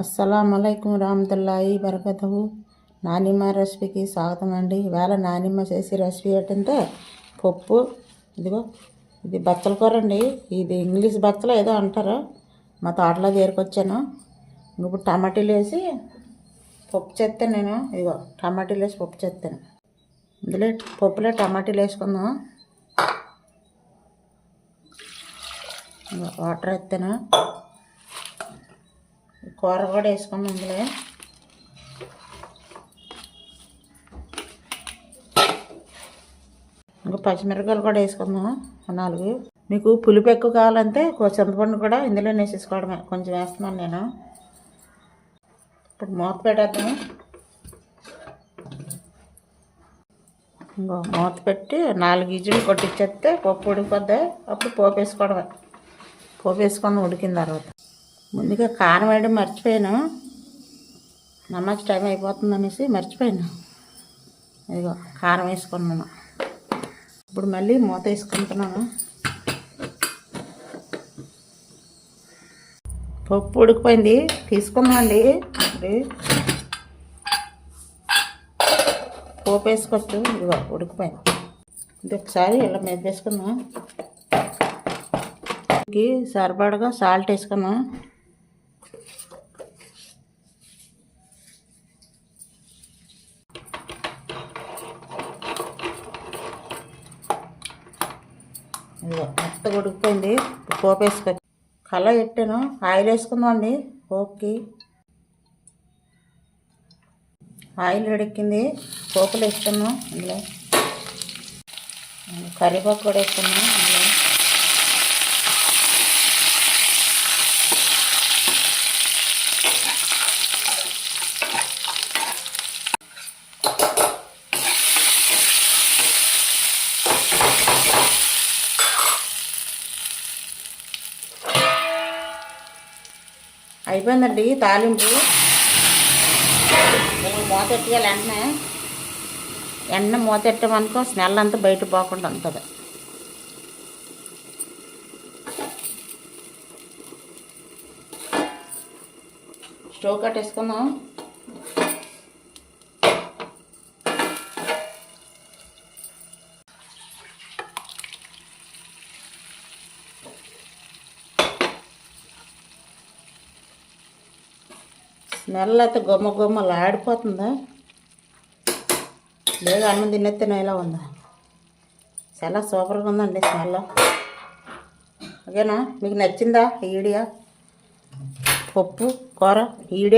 అస్సలంకం రామతుల్లాయి బరకతవు నానిమ్మ రెసిపీకి స్వాగతం అండి ఇవాళ నానిమ్మ చేసే రెసిపీ ఏంటంటే పప్పు. ఇదిగో ఇది బచ్చల కూర అండి ఇది ఇంగ్లీష్ బచ్చలు ఏదో అంటారు. మా తోటలో చేరుకొచ్చాను. ఇప్పుడు టమాటీలు వేసి పప్పు చేస్తాను నేను. ఇదిగో టమాటీలు వేసి పప్పు చేస్తాను ఇందులో పప్పులో టమాటీలు వేసుకుందాం. వాటర్ వేస్తాను. కూర కూడా వేసుకున్నాం ఇందులో ఇంకా పచ్చిమిరపకాయలు కూడా వేసుకుందాం నాలుగు. మీకు పులుపు ఎక్కువ కావాలంటే చింతపండు కూడా ఇందులో వేసేసుకోవడమే. కొంచెం వేస్తున్నాను నేను. ఇప్పుడు మూత పెట్టేద్దాము. ఇంకో మూత పెట్టి నాలుగు ఇజులు కొట్టించేస్తే పప్పు ఉడికిపోద్ది. అప్పుడు పోపు వేసుకోవడమే పోపు వేసుకొని ఉడికిన తర్వాత. ముందుగా కారం వేయడం మర్చిపోయాను. నమాజ్ టైం అయిపోతుంది అనేసి మర్చిపోయాను. ఇదిగో కారం వేసుకున్నాను. ఇప్పుడు మళ్ళీ మూత వేసుకుంటున్నాను. పప్పు ఉడికిపోయింది. తీసుకున్నామండి ఇది పోపు వేసుకోవచ్చు. ఇదిగో ఉడికిపోయింది. ఇది ఒకసారి ఇలా మీద వేసుకుందాం. సరిపడగా సాల్ట్ వేసుకున్నాం ఇదిగో మెత్తగా ఉడికిపోయింది పోపు వేసుకో. కళ్ళ పెట్టాను. ఆయిల్ వేసుకుందామండి. పోపుకి. ఆయిల్ వేడెక్కింది. పోపులు వేసుకున్నాం. అందులో కరివేపాకు కూడా వేసుకున్నాం. ఇందులో. అయిపోయిందండి తాలింపు. నేను మూత ఎట్టియాలి వెంటనే వెంటనే మూత ఎట్టామనుకో స్మెల్ అంతా బయట పోకుండా ఉంటుంది. స్టవ్ కట్టేసుకుందాం. స్మెల్ అయితే గుమ్మ గుమ్మలు ఆడిపోతుందా? లేదు అన్నం తినేస్తే ఇలా ఉందా? చాలా సూపర్గా ఉందండి స్మెల్. ఓకేనా? మీకు నచ్చిందా ఈడియా పప్పు కూర ఈడియా